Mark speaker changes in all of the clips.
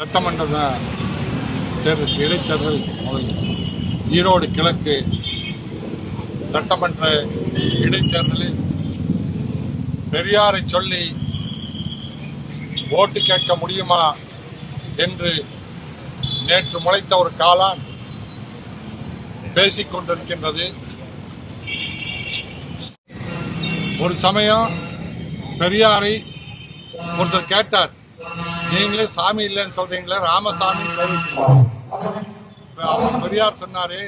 Speaker 1: சட்டமன்ற தேர்தல் இடைத்தேர்தல் முதல் ஈரோடு கிழக்கு சட்டமன்ற இடைத்தேர்தலில் பெரியாரை சொல்லி ஓட்டு கேட்க முடியுமா என்று நேற்று முளைத்த ஒரு காலான் பேசிக் கொண்டிருக்கின்றது. ஒரு சமயம் பெரியாரை ஒருத்தர் கேட்டார். நீங்களே சாமி இல்லைன்னு சொல்றீங்களே ராமசாமி அவர் பெரியார் சொன்னாரு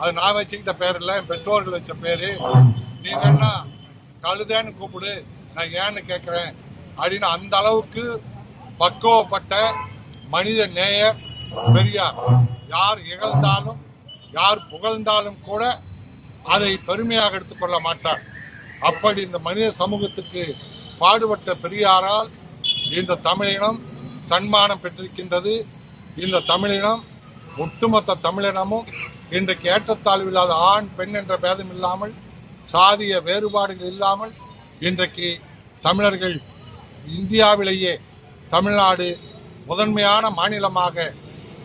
Speaker 1: அது நான் வச்சுக்கிட்ட பேர் இல்லை என் பெற்றோர்கள் வச்ச பேரு. நீங்க என்ன கழுதேன்னு கூப்பிடு நான் ஏன்னு கேட்கிறேன் அப்படின்னு அந்த அளவுக்கு பக்குவப்பட்ட மனித நேய பெரியார். யார் இகழ்ந்தாலும் யார் புகழ்ந்தாலும் கூட அதை பெருமையாக எடுத்துக்கொள்ள மாட்டார். அப்படி இந்த மனித சமூகத்துக்கு பாடுபட்ட பெரியாரால் இந்த தமிழினம் தன்மானம் பெற்றிருக்கின்றது. இந்த தமிழினம் ஒட்டுமொத்த தமிழினமும் இன்றைக்கு ஏற்றத்தாழ்வு இல்லாத ஆண் பெண் என்ற பேதம் இல்லாமல் சாதிய வேறுபாடுகள் இல்லாமல் இன்றைக்கு தமிழர்கள் இந்தியாவிலேயே தமிழ்நாடு முதன்மையான மாநிலமாக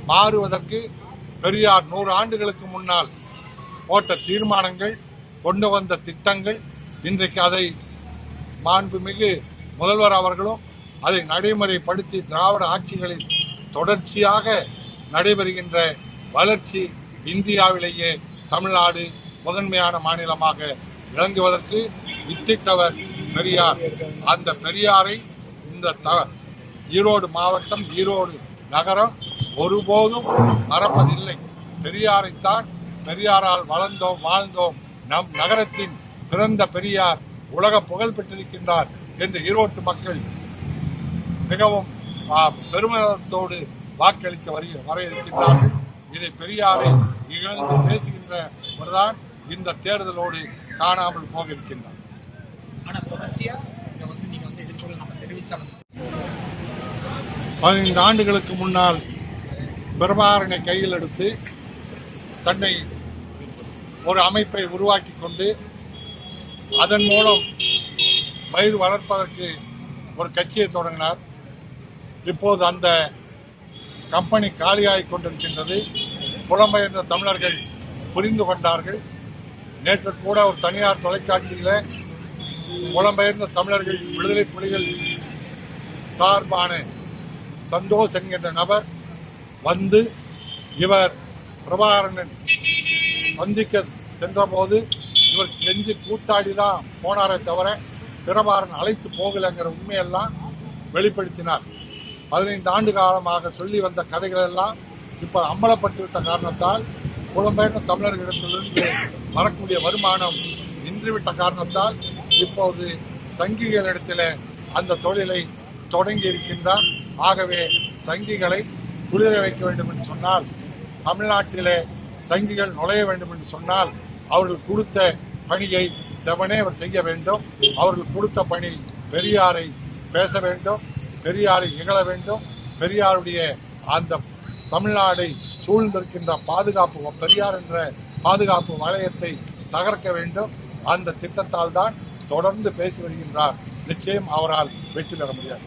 Speaker 1: மாறுவதற்கு பெரியார் நூறு ஆண்டுகளுக்கு முன்னால் போட்ட தீர்மானங்கள் கொண்டு வந்த திட்டங்கள் இன்றைக்கு அதை மாண்புமிகு முதல்வர் அவர்களும் அதை நடைமுறைப்படுத்தி திராவிட ஆட்சிகளில் தொடர்ச்சியாக நடைபெறுகின்ற வளர்ச்சி இந்தியாவிலேயே தமிழ்நாடு முதன்மையான மாநிலமாக விளங்குவதற்கு வித்திட்டவர் பெரியார். அந்த பெரியாரை இந்த த- ஈரோடு மாவட்டம் ஈரோடு நகரம் ஒருபோதும் மறப்பதில்லை. பெரியாரைத்தான் பெரியாரால் வளர்ந்தோம் வாழ்ந்தோம். நம் நகரத்தின் பிறந்த பெரியார் உலக புகழ் பெற்றிருக்கின்றார் என்று ஈரோட்டு மக்கள் மிகவும் பெருமிதத்தோடு வாக்களிக்க வர வர இருக்கின்றார்கள் இதை பெரியாரை இகழ்ந்து பேசுகின்றவர்தான் இந்த தேர்தலோடு காணாமல் போக இருக்கின்றார்
Speaker 2: ஆனா தொடர்ச்சியா இங்க வந்து நீங்க வந்து எதிர்ப்புகள் நம்ம தெரிவிச்சாலும்
Speaker 1: பதினைந்து ஆண்டுகளுக்கு முன்னால் பிரபாகரனை கையில் எடுத்து தன்னை ஒரு அமைப்பை உருவாக்கி கொண்டு அதன் மூலம் பயிர் வளர்ப்பதற்கு ஒரு கட்சியை தொடங்கினார். இப்போது அந்த கம்பெனி காலியாகி கொண்டிருக்கின்றது. புலம்பெயர்ந்த தமிழர்கள் புரிந்து கொண்டார்கள். நேற்று கூட ஒரு தனியார் தொலைக்காட்சியில் புலம்பெயர்ந்த தமிழர்கள் விடுதலை புலிகள் சார்பான சந்தோஷ் என்கின்ற நபர் வந்து இவர் பிரபாகரன் சந்திக்க சென்றபோது இவர் கெஞ்சி கூத்தாடி தான் போனாரே தவிர பிரபாகரன் அழைத்து போகலைங்கிற உண்மையெல்லாம் வெளிப்படுத்தினார். பதினைந்து ஆண்டு காலமாக சொல்லி வந்த கதைகள் எல்லாம் இப்போ அம்பலப்பட்டுவிட்ட காரணத்தால் புலம்பெயர்ந்த தமிழர்களிடத்திலிருந்து வரக்கூடிய வருமானம் நின்றுவிட்ட காரணத்தால் இப்போது சங்கிகளிடத்தில் அந்த தொழிலை தொடங்கி இருக்கின்றார். ஆகவே சங்கிகளை குளிர வைக்க வேண்டும் என்று சொன்னால் தமிழ்நாட்டிலே சங்கிகள் நுழைய வேண்டும் என்று சொன்னால் அவர்கள் கொடுத்த பணியை செவனே அவர் செய்ய வேண்டும். அவர்கள் கொடுத்த பணி பெரியாரை பேச வேண்டும். பெரியாரை இகழ வேண்டும். பெரியாருடைய அந்த தமிழ்நாடை சூழ்ந்திருக்கின்ற பாதுகாப்பு பெரியார் என்ற பாதுகாப்பு வளையத்தை தகர்க்க வேண்டும். அந்த திட்டத்தால் தான் தொடர்ந்து பேசி வருகின்றார். நிச்சயம் அவரால் வெற்றி பெற முடியாது.